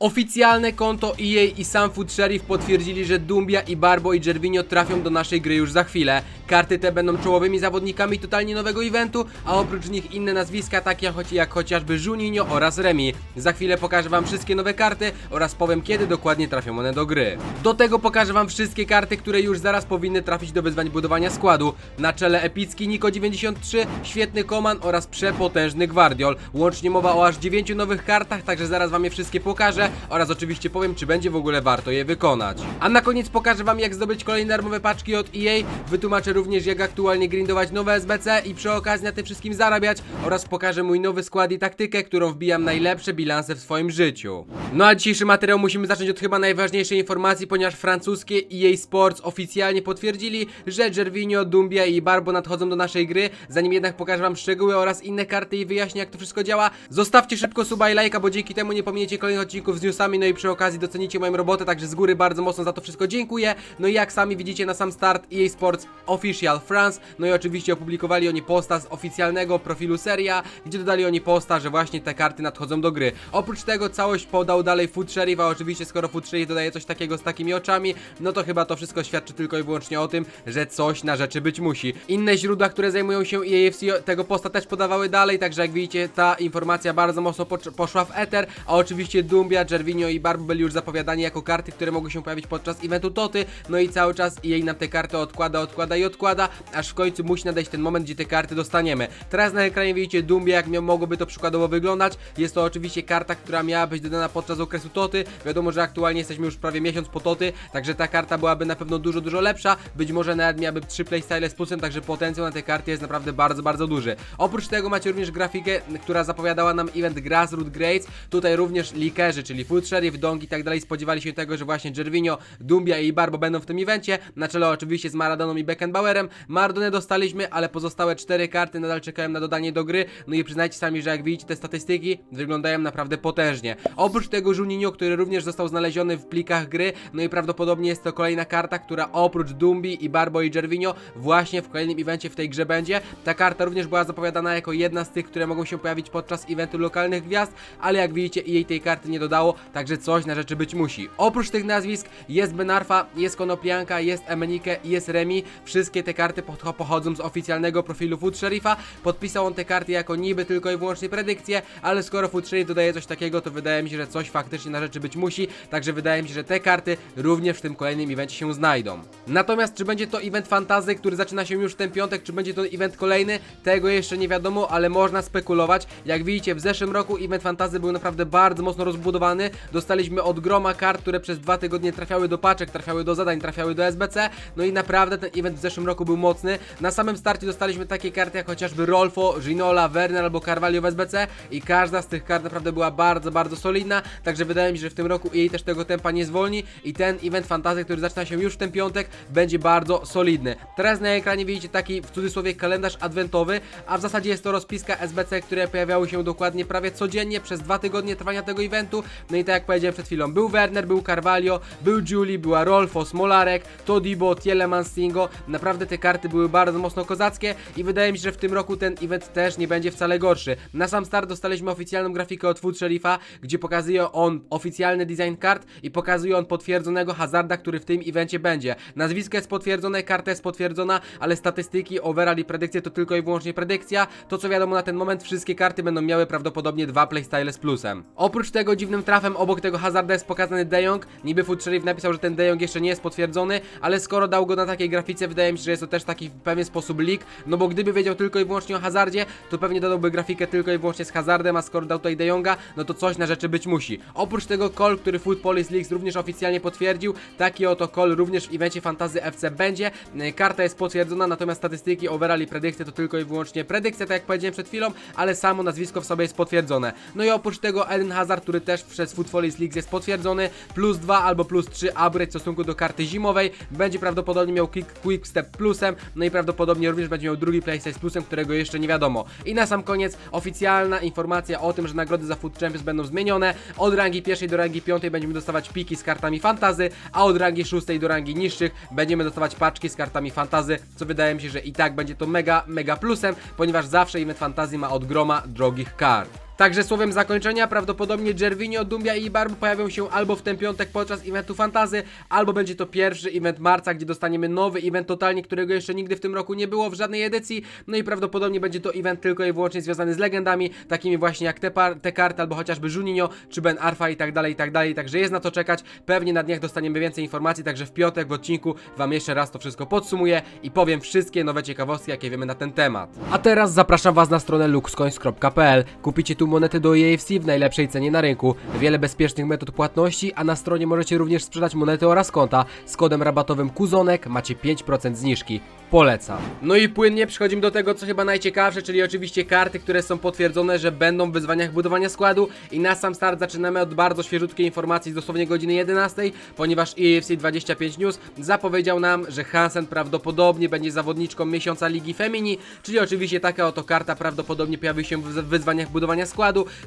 Oficjalne konto EA i sam Food Sheriff potwierdzili, że Dumbia i Barbo i Gervinho trafią do naszej gry już za chwilę. Karty te będą czołowymi zawodnikami totalnie nowego eventu, a oprócz nich inne nazwiska takie jak chociażby Juninho oraz Remi. Za chwilę pokażę wam wszystkie nowe karty oraz powiem kiedy dokładnie trafią one do gry. Do tego pokażę wam wszystkie karty, które już zaraz powinny trafić do wyzwań budowania składu. Na czele epicki Niko 93, świetny Koman oraz przepotężny Gwardiol. Łącznie mowa o aż 9 nowych kartach, także zaraz wam je wszystkie pokażę oraz oczywiście powiem, czy będzie w ogóle warto je wykonać. A na koniec pokażę wam, jak zdobyć kolejne darmowe paczki od EA. Wytłumaczę również, jak aktualnie grindować nowe SBC i przy okazji na tym wszystkim zarabiać oraz pokażę mój nowy skład i taktykę, którą wbijam najlepsze bilanse w swoim życiu. No a dzisiejszy materiał musimy zacząć od chyba najważniejszej informacji, ponieważ francuskie EA Sports oficjalnie potwierdzili, że Gervinho, Dumbia i Barbo nadchodzą do naszej gry. Zanim jednak pokażę wam szczegóły oraz inne karty i wyjaśnię, jak to wszystko działa, zostawcie szybko suba i lajka, bo dzięki temu nie pominiecie kolejnych odcinków z newsami, no i przy okazji docenicie moją robotę, także z góry bardzo mocno za to wszystko dziękuję. No i jak sami widzicie na sam start EA Sports Official France, no i oczywiście opublikowali oni posta z oficjalnego profilu seria, gdzie dodali oni posta, że właśnie te karty nadchodzą do gry. Oprócz tego całość podał dalej Food Sheriff, a oczywiście skoro Food Sheriff dodaje coś takiego z takimi oczami, no to chyba to wszystko świadczy tylko i wyłącznie o tym, że coś na rzeczy być musi. Inne źródła, które zajmują się EAFC tego posta też podawały dalej, także jak widzicie ta informacja bardzo mocno poszła w eter, a oczywiście Dumbia, Gervinho i Barb byli już zapowiadani jako karty, które mogły się pojawić podczas eventu Toty, no i cały czas EA nam te karty odkłada, odkłada i odkłada, aż w końcu musi nadejść ten moment, gdzie te karty dostaniemy. Teraz na ekranie widzicie Dumbia, jak mogłoby to przykładowo wyglądać. Jest to oczywiście karta, która miała być dodana podczas okresu Toty. Wiadomo, że aktualnie jesteśmy już prawie miesiąc po Toty, także ta karta byłaby na pewno dużo, dużo lepsza. Być może nawet miałaby 3 playstyle z plusem, także potencjał na te karty jest naprawdę bardzo, bardzo duży. Oprócz tego macie również grafikę, która zapowiadała nam event Grassroot Grades. Tutaj również likerzy, czyli Food Sheriff, Dong i tak dalej spodziewali się tego, że właśnie Gervinho, Dumbia i Barbo będą w tym evencie. Na czele oczywiście z Maradoną i Beckenbauerem. Maradonę dostaliśmy, ale pozostałe cztery karty nadal czekają na dodanie do gry. No i przyznajcie sami, że jak widzicie te statystyki, wyglądają naprawdę potężnie. Oprócz tego Juninho, który również został znaleziony w plikach gry, no i prawdopodobnie jest to kolejna karta, która oprócz Dumbi i Barbo i Gervinho właśnie w kolejnym evencie w tej grze będzie. Ta karta również była zapowiadana jako jedna z tych, które mogą się pojawić podczas eventu lokalnych gwiazd, ale jak widzicie jej tej karty nie dodało, także coś na rzeczy być musi. Oprócz tych nazwisk jest Benarfa, jest Konoplianka, jest Emenike i jest Remi. Wszystkie te karty poch- pochodzą z oficjalnego profilu Food Sheriffa. Podpisał on te karty jako niby tylko i wyłącznie predykcje, ale skoro Food Sheriff dodaje coś takiego, to wydaje mi się, że coś faktycznie na rzeczy być musi, także wydaje mi się, że te karty również w tym kolejnym evencie się znajdą. Natomiast czy będzie to event fantazy, który zaczyna się już w ten piątek, czy będzie to event kolejny, tego jeszcze nie wiadomo, ale można spekulować. Jak widzicie, w zeszłym roku event fantazy był naprawdę bardzo mocno rozbudowany. Dostaliśmy od groma kart, które przez dwa tygodnie trafiały do paczek, trafiały do zadań, trafiały do SBC. No i naprawdę ten event w zeszłym roku był mocny. Na samym starcie dostaliśmy takie karty jak chociażby Rolfo, Ginola, Werner albo Carvalho w SBC i każda z tych kart naprawdę była bardzo, bardzo solidna. Także wydaje mi się, że w tym roku jej też tego tempa nie zwolni i ten event fantazy, który zaczyna się już w ten piątek, będzie bardzo solidny. Teraz na ekranie widzicie taki w cudzysłowie kalendarz adwentowy, a w zasadzie jest to rozpiska SBC, które pojawiały się dokładnie prawie codziennie przez dwa tygodnie trwania tego eventu. No i tak jak powiedziałem przed chwilą, był Werner, był Carvalho, był Julie, była Rolfo, Smolarek, Todibo, Tielemans, Singo. Naprawdę te karty były bardzo mocno kozackie i wydaje mi się, że w tym roku ten event też nie będzie wcale gorszy. Na sam start dostaliśmy oficjalną grafikę od Food Sheriffa, gdzie pokazuje on oficjalny design kart i pokazuje on potwierdzonego hazarda, który w tym evencie będzie. Nazwisko jest potwierdzone, karta jest potwierdzona, ale statystyki, overall i predykcje to tylko i wyłącznie predykcja. To co wiadomo na ten moment, wszystkie karty będą miały prawdopodobnie dwa playstyle z plusem. Oprócz tego dziwnym trafem obok tego hazarda jest pokazany De Jong. Niby Food Sheriff napisał, że ten De Jong jeszcze nie jest potwierdzony, ale skoro dał go na takiej grafice, wydaje mi się, że jest to też taki w pewien sposób leak, no bo gdyby wiedział tylko i wyłącznie o hazardzie, to pewnie dodałby grafikę tylko i wyłącznie z hazardem, a skoro dał tutaj De Jonga, no to coś na rzeczy być musi. Oprócz tego call, który Food Police Leaks również oficjalnie potwierdził, taki oto call również w evencie Fantazy FC będzie. E, Karta jest potwierdzona, natomiast statystyki, overall i predykcje to tylko i wyłącznie predykcja, tak jak powiedziałem przed chwilą, ale samo nazwisko w sobie jest potwierdzone. No i oprócz tego Eden Hazard, który też przez Police Leaks jest potwierdzony, plus 2 albo plus 3 upgrade w stosunku do karty zimowej, będzie prawdopodobnie miał quick, quick Step plusem, no i prawdopodobnie również będzie miał drugi playstyle z plusem, którego jeszcze nie wiadomo. I na sam koniec oficjalna informacja o tym, że nagrody za Food Champions będą zmienione. Od rangi pierwszej do rangi piątej będziemy dostawać piki z kartami fantazy, a od rangi szóstej do rangi niższych będziemy dostawać paczki z kartami fantazy, co wydaje mi się, że i tak będzie to mega, mega plusem, ponieważ zawsze event fantazy ma od groma drogich kart. Także słowem zakończenia prawdopodobnie Jervinho, Dumbia i Barbu pojawią się albo w ten piątek podczas eventu Fantazy, albo będzie to pierwszy event marca, gdzie dostaniemy nowy event totalnie, którego jeszcze nigdy w tym roku nie było w żadnej edycji. No i prawdopodobnie będzie to event tylko i wyłącznie związany z legendami, takimi właśnie jak te, par- te karty, albo chociażby Juninho, czy Ben Arfa i tak dalej, i tak dalej. Także jest na to czekać. Pewnie na dniach dostaniemy więcej informacji, także w piątek w odcinku Wam jeszcze raz to wszystko podsumuję i powiem wszystkie nowe ciekawostki, jakie wiemy na ten temat. A teraz zapraszam Was na stronę luxcoins.pl. Kupicie tu monety do EAFC w najlepszej cenie na rynku. Wiele bezpiecznych metod płatności, a na stronie możecie również sprzedać monety oraz konta. Z kodem rabatowym KUZONEK macie 5% zniżki. Polecam. No i płynnie przechodzimy do tego, co chyba najciekawsze, czyli oczywiście karty, które są potwierdzone, że będą w wyzwaniach budowania składu. I na sam start zaczynamy od bardzo świeżutkiej informacji z dosłownie godziny 11, ponieważ E EAFC 25 News zapowiedział nam, że Hansen prawdopodobnie będzie zawodniczką miesiąca Ligi Femini, czyli oczywiście taka oto karta prawdopodobnie pojawi się w wyzwaniach budowania składu.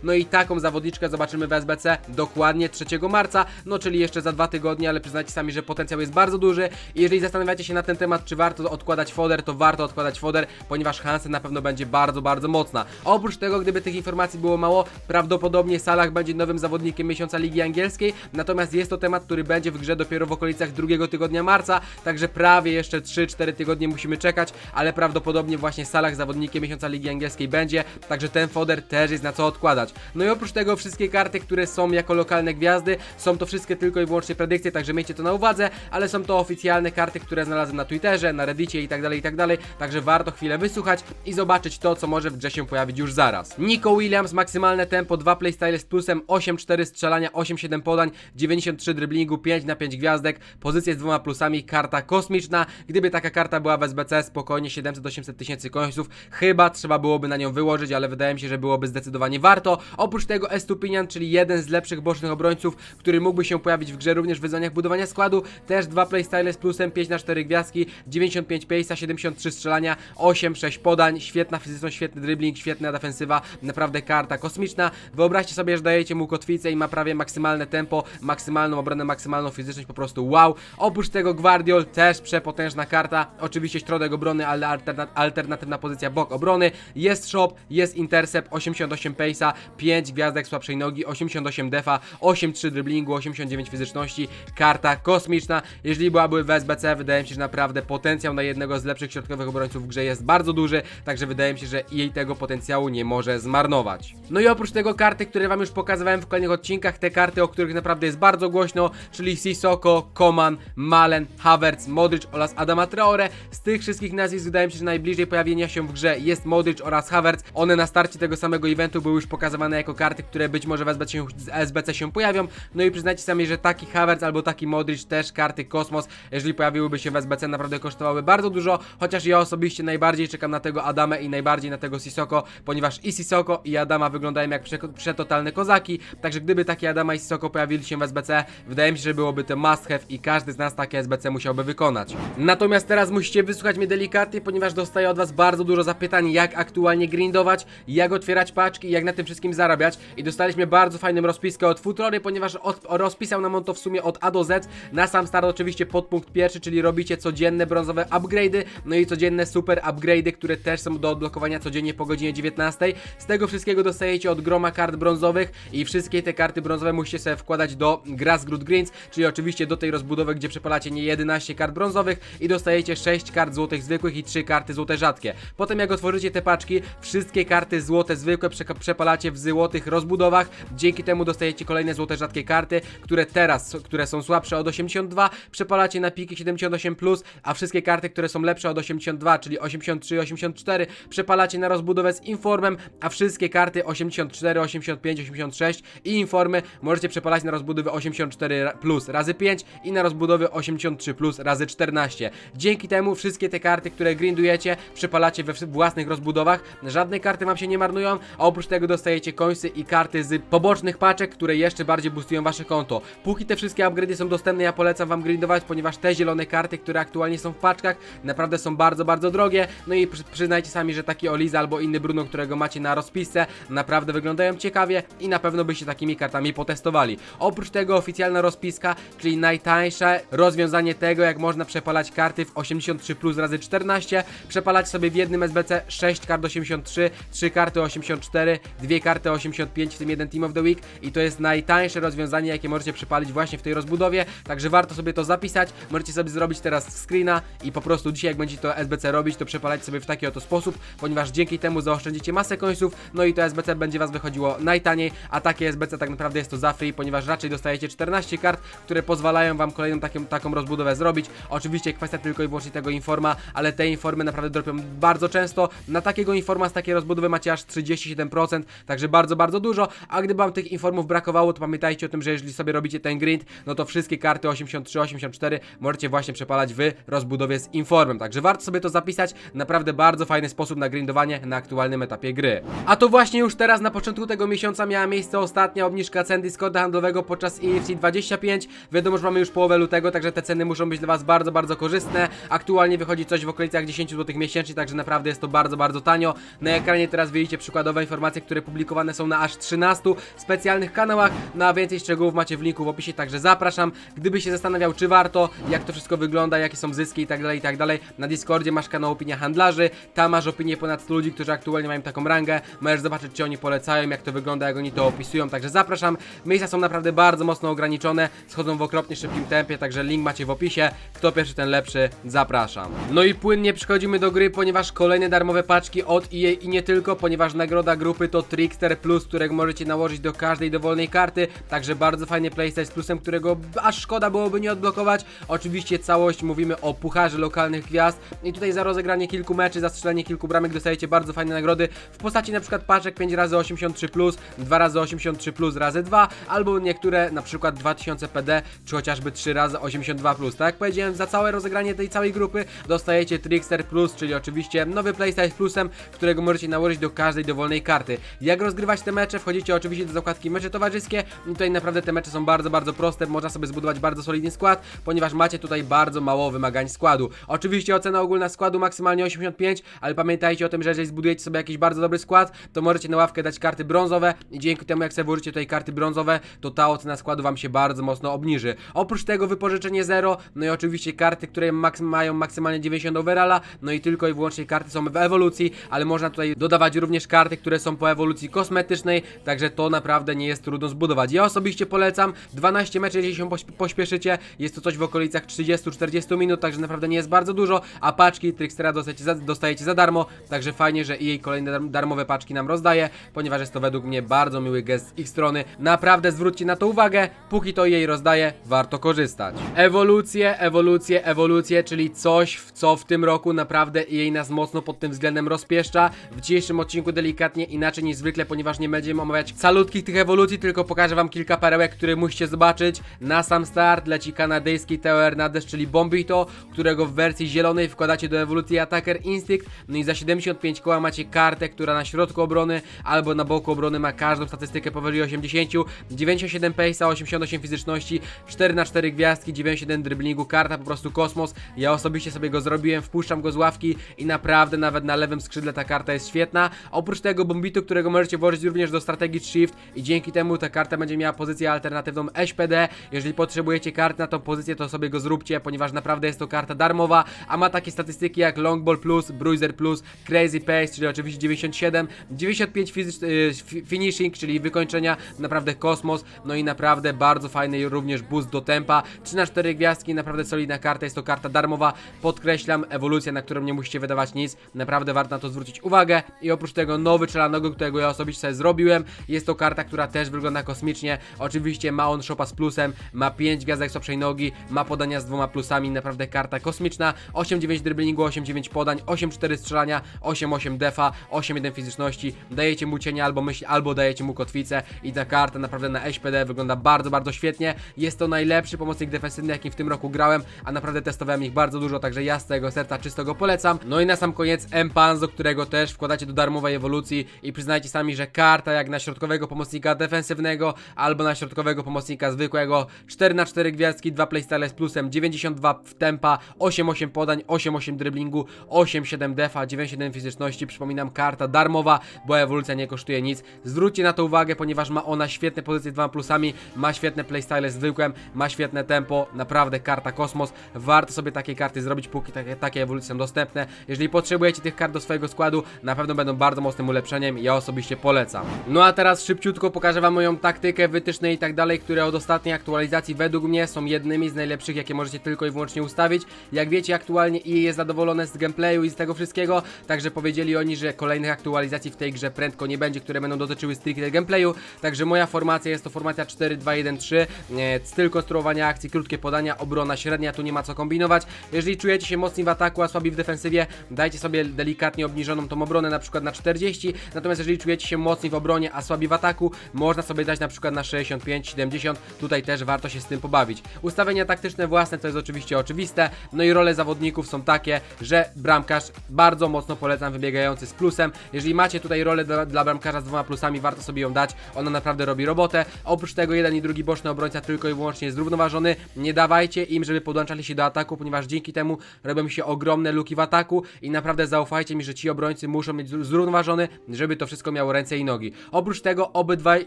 No i taką zawodniczkę zobaczymy w SBC dokładnie 3 marca, no czyli jeszcze za dwa tygodnie, ale przyznajcie sami, że potencjał jest bardzo duży. I jeżeli zastanawiacie się na ten temat, czy warto odkładać foder, to warto odkładać foder, ponieważ Hansen na pewno będzie bardzo, bardzo mocna. Oprócz tego, gdyby tych informacji było mało, prawdopodobnie Salah będzie nowym zawodnikiem miesiąca Ligi Angielskiej, natomiast jest to temat, który będzie w grze dopiero w okolicach drugiego tygodnia marca, także prawie jeszcze 3-4 tygodnie musimy czekać, ale prawdopodobnie właśnie Salah zawodnikiem miesiąca Ligi Angielskiej będzie, także ten foder też jest na co odkładać. No i oprócz tego wszystkie karty, które są jako lokalne gwiazdy, są to wszystkie tylko i wyłącznie predykcje, także miejcie to na uwadze, ale są to oficjalne karty, które znalazłem na Twitterze, na Reddicie i tak dalej, i tak dalej, także warto chwilę wysłuchać i zobaczyć to, co może w grze się pojawić już zaraz. Nico Williams, maksymalne tempo, 2 playstyle z plusem, 8-4 strzelania, 8-7 podań, 93 driblingu, 5 na 5 gwiazdek, pozycję z dwoma plusami, karta kosmiczna, gdyby taka karta była w SBC, spokojnie 700-800 tysięcy końców, chyba trzeba byłoby na nią wyłożyć, ale wydaje mi się, że byłoby zdecydowanie warto. Oprócz tego Estupinian, czyli jeden z lepszych bocznych obrońców, który mógłby się pojawić w grze również w wyzwaniach budowania składu, też dwa playstyle z plusem, 5 na 4 gwiazdki, 95 pace'a, 73 strzelania, 8-6 podań, świetna fizyczność, świetny dribbling, świetna defensywa, naprawdę karta kosmiczna. Wyobraźcie sobie, że dajecie mu kotwicę i ma prawie maksymalne tempo, maksymalną obronę, maksymalną fizyczność, po prostu wow. Oprócz tego Guardiol też przepotężna karta, oczywiście środek obrony, ale alterna alternatywna pozycja bok obrony. Jest shop, jest intercept, 88 pace'a, 5 gwiazdek słabszej nogi, 88 defa, 8-3 dribblingu, 89 fizyczności, karta kosmiczna. Jeżeli byłaby w SBC, wydaje mi się, że naprawdę potencjał na jednego z lepszych środkowych obrońców w grze jest bardzo duży, także wydaje mi się, że jej tego potencjału nie może zmarnować. No i oprócz tego karty, które wam już pokazywałem w kolejnych odcinkach, te karty, o których naprawdę jest bardzo głośno, czyli Sissoko, Koman, Malen, Havertz, Modric oraz Adama Traore. Z tych wszystkich nazwisk wydaje mi się, że najbliżej pojawienia się w grze jest Modric oraz Havertz. One na starcie tego samego eventu były już pokazywane jako karty, które być może w SBC się, SBC się pojawią. No i przyznajcie sami, że taki Havertz albo taki Modric też karty Kosmos, jeżeli pojawiłyby się w SBC, naprawdę kosztowały bardzo dużo, chociaż ja osobiście najbardziej czekam na tego Adamę i najbardziej na tego Sissoko, ponieważ i Sissoko i Adama wyglądają jak prze, przetotalne kozaki, także gdyby takie Adama i Sissoko pojawili się w SBC, wydaje mi się, że byłoby to must have i każdy z nas takie SBC musiałby wykonać. Natomiast teraz musicie wysłuchać mnie delikatnie, ponieważ dostaję od was bardzo dużo zapytań, jak aktualnie grindować, jak otwierać paczki i jak na tym wszystkim zarabiać i dostaliśmy bardzo fajną rozpiskę od Futrory, ponieważ od, rozpisał nam on to w sumie od A do Z, na sam start oczywiście podpunkt pierwszy, czyli robicie codzienne brązowe upgrade'y, no i codzienne super upgrade'y, które też są do odblokowania codziennie po godzinie 19. Z tego wszystkiego dostajecie od groma kart brązowych i wszystkie te karty brązowe musicie sobie wkładać do Grassroot Greens, czyli oczywiście do tej rozbudowy, gdzie przepalacie nie 11 kart brązowych i dostajecie 6 kart złotych zwykłych i 3 karty złote rzadkie. Potem jak otworzycie te paczki, wszystkie karty złote zwykłe przepalacie w złotych rozbudowach, dzięki temu dostajecie kolejne złote rzadkie karty, które teraz, które są słabsze od 82, przepalacie na piki 78+, plus, a wszystkie karty, które są lepsze od 82, czyli 83 i 84, przepalacie na rozbudowę z Informem, a wszystkie karty 84, 85, 86 i Informy możecie przepalać na rozbudowę 84 ra- plus razy 5 i na rozbudowę 83 plus razy 14. Dzięki temu wszystkie te karty, które grindujecie, przepalacie we własnych rozbudowach, żadne karty wam się nie marnują, a oprócz tego dostajecie końsy i karty z pobocznych paczek, które jeszcze bardziej boostują wasze konto. Póki te wszystkie upgrade'y są dostępne, ja polecam wam grindować, ponieważ te zielone karty, które aktualnie są w paczkach, naprawdę są bardzo, bardzo drogie. No i przy, przyznajcie sami, że taki Oliza albo inny Bruno, którego macie na rozpisce, naprawdę wyglądają ciekawie i na pewno byście takimi kartami potestowali. Oprócz tego oficjalna rozpiska, czyli najtańsze rozwiązanie tego, jak można przepalać karty w 83 plus razy 14, przepalać sobie w jednym SBC 6 kart 83, 3 karty 84 dwie karty 85, w tym jeden Team of the Week. I to jest najtańsze rozwiązanie, jakie możecie przypalić właśnie w tej rozbudowie, także warto sobie to zapisać, możecie sobie zrobić teraz screena i po prostu dzisiaj jak będziecie to SBC robić, to przepalać sobie w taki oto sposób, ponieważ dzięki temu zaoszczędzicie masę końców, no i to SBC będzie was wychodziło najtaniej, a takie SBC tak naprawdę jest to za free, ponieważ raczej dostajecie 14 kart, które pozwalają wam kolejną taką, taką rozbudowę zrobić. Oczywiście kwestia tylko i wyłącznie tego informa, ale te informy naprawdę dropią bardzo często. Na takiego informa z takiej rozbudowy macie aż 37%, także bardzo, bardzo dużo, a gdyby wam tych informów brakowało, to pamiętajcie o tym, że jeżeli sobie robicie ten grind, no to wszystkie karty 83, 84 możecie właśnie przepalać w rozbudowie z informem, także warto sobie to zapisać, naprawdę bardzo fajny sposób na grindowanie na aktualnym etapie gry. A to właśnie już teraz na początku tego miesiąca miała miejsce ostatnia obniżka cen Discorda handlowego podczas EFC 25. Wiadomo, że mamy już połowę lutego, także te ceny muszą być dla Was bardzo, bardzo korzystne. Aktualnie wychodzi coś w okolicach 10 zł miesięcznie, także naprawdę jest to bardzo, bardzo tanio. Na ekranie teraz widzicie przykładowe informacje, które publikowane są na aż 13 specjalnych kanałach. Na więcej szczegółów macie w linku w opisie, także zapraszam. Gdyby się zastanawiał, czy warto, jak to wszystko wygląda, jakie są zyski i tak dalej, i tak dalej. Na Discordzie masz kanał Opinia Handlarzy, tam masz opinię ponad 100 ludzi, którzy aktualnie mają taką rangę. Możesz zobaczyć, czy oni polecają, jak to wygląda, jak oni to opisują, także zapraszam. Miejsca są naprawdę bardzo mocno ograniczone, schodzą w okropnie szybkim tempie, także link macie w opisie. Kto pierwszy, ten lepszy, zapraszam. No i płynnie przechodzimy do gry, ponieważ kolejne darmowe paczki od EA i nie tylko, ponieważ nagroda grupy to Trickster Plus, którego możecie nałożyć do każdej dowolnej karty, także bardzo fajny playstyle z plusem, którego aż szkoda byłoby nie odblokować. Oczywiście całość mówimy o pucharze lokalnych gwiazd i tutaj za rozegranie kilku meczy, za strzelanie kilku bramek dostajecie bardzo fajne nagrody w postaci na przykład paczek 5 razy 83 plus, 2 razy 83 plus razy 2, albo niektóre na przykład 2000 PD, czy chociażby 3 razy 82 plus. Tak jak powiedziałem, za całe rozegranie tej całej grupy dostajecie Trickster Plus, czyli oczywiście nowy playstyle z plusem, którego możecie nałożyć do każdej dowolnej karty. Jak rozgrywać te mecze? Wchodzicie oczywiście do zakładki mecze towarzyskie tutaj naprawdę te mecze są bardzo, bardzo proste, można sobie zbudować bardzo solidny skład, ponieważ macie tutaj bardzo mało wymagań składu. Oczywiście ocena ogólna składu maksymalnie 85, ale pamiętajcie o tym, że jeżeli zbudujecie sobie jakiś bardzo dobry skład, to możecie na ławkę dać karty brązowe i dzięki temu jak sobie włożycie tutaj karty brązowe, to ta ocena składu wam się bardzo mocno obniży. Oprócz tego wypożyczenie 0, no i oczywiście karty, które maksy mają maksymalnie 90 overalla, no i tylko i wyłącznie karty są w ewolucji, ale można tutaj dodawać również karty, które są po ewolucji kosmetycznej, także to naprawdę nie jest trudno zbudować. Ja osobiście polecam 12 meczy, jeżeli się pośp- pośpieszycie, jest to coś w okolicach 30-40 minut, także naprawdę nie jest bardzo dużo, a paczki Trickstera dostajecie za, dostajecie za darmo, także fajnie, że EA kolejne dar- darmowe paczki nam rozdaje, ponieważ jest to według mnie bardzo miły gest z ich strony. Naprawdę zwróćcie na to uwagę, póki to jej rozdaje, warto korzystać. Ewolucje, ewolucje, ewolucje, czyli coś, w co w tym roku naprawdę EA nas mocno pod tym względem rozpieszcza. W dzisiejszym odcinku delikatnie inaczej niż zwykle, ponieważ nie będziemy omawiać calutkich tych ewolucji, tylko pokażę wam kilka perełek, które musicie zobaczyć. Na sam start leci kanadyjski Teo Hernandez, czyli Bombito, którego w wersji zielonej wkładacie do ewolucji Attacker Instinct, no i za 75 koła macie kartę, która na środku obrony albo na boku obrony ma każdą statystykę powyżej 80, 97 pace'a, 88 fizyczności, 4 na 4 gwiazdki, 97 driblingu, karta po prostu kosmos. Ja osobiście sobie go zrobiłem, wpuszczam go z ławki i naprawdę nawet na lewym skrzydle ta karta jest świetna. Oprócz tego Którego możecie włożyć również do strategii Shift i dzięki temu ta karta będzie miała pozycję alternatywną SPD. Jeżeli potrzebujecie karty na tą pozycję, to sobie go zróbcie, ponieważ naprawdę jest to karta darmowa, a ma takie statystyki jak Long Ball Plus, Bruiser Plus, Crazy Pace, czyli oczywiście 97, 95 fizycz, y, fi- finishing, czyli wykończenia, naprawdę kosmos, no i naprawdę bardzo fajny również boost do tempa. 3 na 4 gwiazdki, naprawdę solidna karta, jest to karta darmowa, podkreślam, ewolucja, na którą nie musicie wydawać nic, naprawdę warto na to zwrócić uwagę i oprócz tego nowy Którego ja osobiście sobie zrobiłem, jest to karta, która też wygląda kosmicznie, oczywiście ma on shopa z plusem, ma 5 gwiazdek słabszej nogi, ma podania z dwoma plusami, naprawdę karta kosmiczna, 8-9 driblingu, 8-9 podań, 8-4 strzelania, 8-8 defa, 8-1 fizyczności, dajecie mu cienia albo myśl, albo dajecie mu kotwicę i ta karta naprawdę na SPD wygląda bardzo, bardzo świetnie, jest to najlepszy pomocnik defensywny, jakim w tym roku grałem, a naprawdę testowałem ich bardzo dużo, także ja z tego serca czysto go polecam. No i na sam koniec M-Panzo, którego też wkładacie do darmowej ewolucji i przyznajcie sami, że karta jak na środkowego pomocnika defensywnego albo na środkowego pomocnika zwykłego 4 na 4 gwiazdki, 2 playstyle z plusem, 92 w tempa, 8-8 podań, 8-8 driblingu, 8-7 defa, 9-7 fizyczności, przypominam karta darmowa, bo ewolucja nie kosztuje nic. Zwróćcie na to uwagę, ponieważ ma ona świetne pozycje z dwoma plusami, ma świetne playstyle zwykłym, ma świetne tempo, naprawdę karta kosmos. Warto sobie takie karty zrobić, póki takie, takie ewolucje są dostępne. Jeżeli potrzebujecie tych kart do swojego składu, na pewno będą bardzo mocnym ulepszeniem. Ja osobiście polecam. No a teraz szybciutko pokażę wam moją taktykę, wytyczne i tak dalej, które od ostatniej aktualizacji według mnie są jednymi z najlepszych, jakie możecie tylko i wyłącznie ustawić. Jak wiecie, aktualnie EA jest zadowolone z gameplayu i z tego wszystkiego, także powiedzieli oni, że kolejnych aktualizacji w tej grze prędko nie będzie, które będą dotyczyły stricte gameplayu, także moja formacja jest to formacja 4-2-1-3, e, styl konstruowania akcji, krótkie podania, obrona średnia, tu nie ma co kombinować. Jeżeli czujecie się mocni w ataku, a słabi w defensywie, dajcie sobie delikatnie obniżoną tą obronę na przykład na 40, natomiast jeżeli czujecie się mocni w obronie, a słabi w ataku, można sobie dać na przykład na 65-70, tutaj też warto się z tym pobawić. Ustawienia taktyczne własne to jest oczywiście oczywiste, no i role zawodników są takie, że bramkarz bardzo mocno polecam wybiegający z plusem. Jeżeli macie tutaj rolę dla, dla bramkarza z dwoma plusami, warto sobie ją dać, ona naprawdę robi robotę. Oprócz tego jeden i drugi boczny obrońca tylko i wyłącznie jest zrównoważony. Nie dawajcie im, żeby podłączali się do ataku, ponieważ dzięki temu robią się ogromne luki w ataku i naprawdę zaufajcie mi, że ci obrońcy muszą mieć zró- zrównoważony, żeby to wszystko miało ręce i nogi. Oprócz tego obydwaj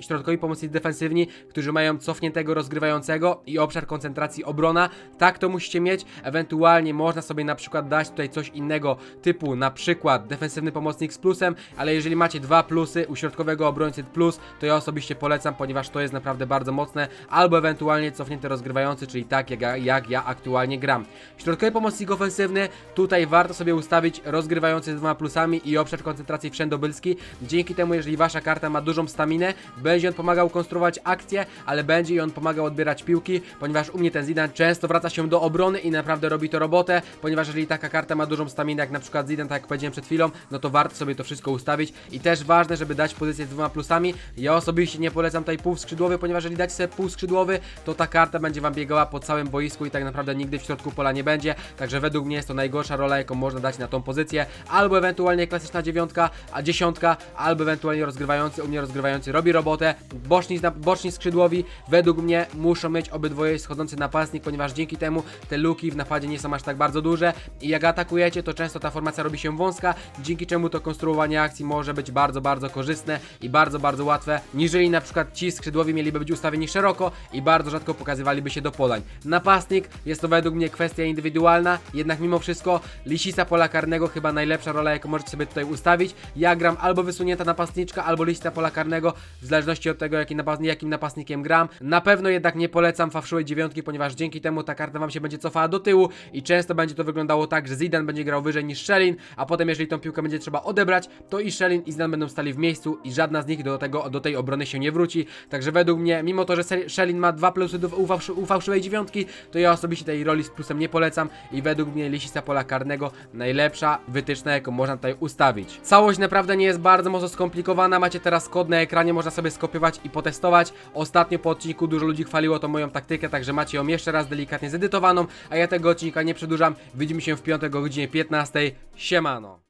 środkowi pomocnicy defensywni, którzy mają cofniętego rozgrywającego i obszar koncentracji obrona, tak to musicie mieć. Ewentualnie można sobie na przykład dać tutaj coś innego, typu na przykład defensywny pomocnik z plusem, ale jeżeli macie dwa plusy u środkowego obrońcy plus, to ja osobiście polecam, ponieważ to jest naprawdę bardzo mocne, albo ewentualnie cofnięty rozgrywający, czyli tak jak, ja- jak ja aktualnie gram. Środkowy pomocnik ofensywny, tutaj warto sobie ustawić rozgrywający z dwoma plusami i obszar koncentracji wszędobylski. Dzięki temu, jeżeli wasza karta ma dużą staminę, będzie on pomagał konstruować akcje, ale będzie i on pomagał odbierać piłki, ponieważ u mnie ten Zidane często wraca się do obrony i naprawdę robi to robotę, ponieważ jeżeli taka karta ma dużą staminę, jak na przykład Zidane, tak jak powiedziałem przed chwilą, no to warto sobie to wszystko ustawić. I też ważne, żeby dać pozycję z dwoma plusami. Ja osobiście nie polecam tutaj półskrzydłowy, ponieważ jeżeli dacie sobie półskrzydłowy, to ta karta będzie wam biegała po całym boisku i tak naprawdę nigdy w środku pola nie będzie, także według mnie jest to najgorsza rola, jaką można dać na tą pozycję, albo ewentualnie klasyczna dziewiątka, a dziesiątka, albo ewentualnie rozgrywający, u mnie rozgrywający robi robotę, boczni, boczni skrzydłowi, według mnie muszą mieć obydwoje schodzący napastnik, ponieważ dzięki temu te luki w napadzie nie są aż tak bardzo duże i jak atakujecie, to często ta formacja robi się wąska, dzięki czemu to konstruowanie akcji może być bardzo, bardzo korzystne i bardzo, bardzo łatwe, niżeli na przykład ci skrzydłowi mieliby być ustawieni szeroko i bardzo rzadko pokazywaliby się do polań. Napastnik jest to według mnie kwestia indywidualna, jednak mimo wszystko lisisa pola karnego chyba najlepsza rola, jaką możecie sobie tutaj ustawić. Ja gram albo wysunięta napastniczka, albo lisisa pola karnego, w zależności od tego, jaki napastnik, jakim napastnikiem gram. Na pewno jednak nie polecam fałszywej dziewiątki, ponieważ dzięki temu ta karta wam się będzie cofała do tyłu i często będzie to wyglądało tak, że Zidane będzie grał wyżej niż Szelin, a potem jeżeli tą piłkę będzie trzeba odebrać, to i Szelin i Zidane będą stali w miejscu i żadna z nich do, tego, do tej obrony się nie wróci. Także według mnie, mimo to, że Szelin ma dwa plusy do, u, fałszy, u fałszywej dziewiątki, to ja osobiście tej roli z plusem nie polecam i według mnie lisista pola karnego najlepsza wytyczna, jaką można tutaj ustawić. Całość naprawdę nie jest bardzo mocno skomplikowana, macie teraz kod na ekranie, można sobie skopiować i potestować. Ostatnio po odcinku dużo ludzi chwaliło tą moją taktykę, także macie ją jeszcze raz delikatnie zedytowaną, a ja tego odcinka nie przedłużam. Widzimy się w piątek o godzinie 15. Siemano.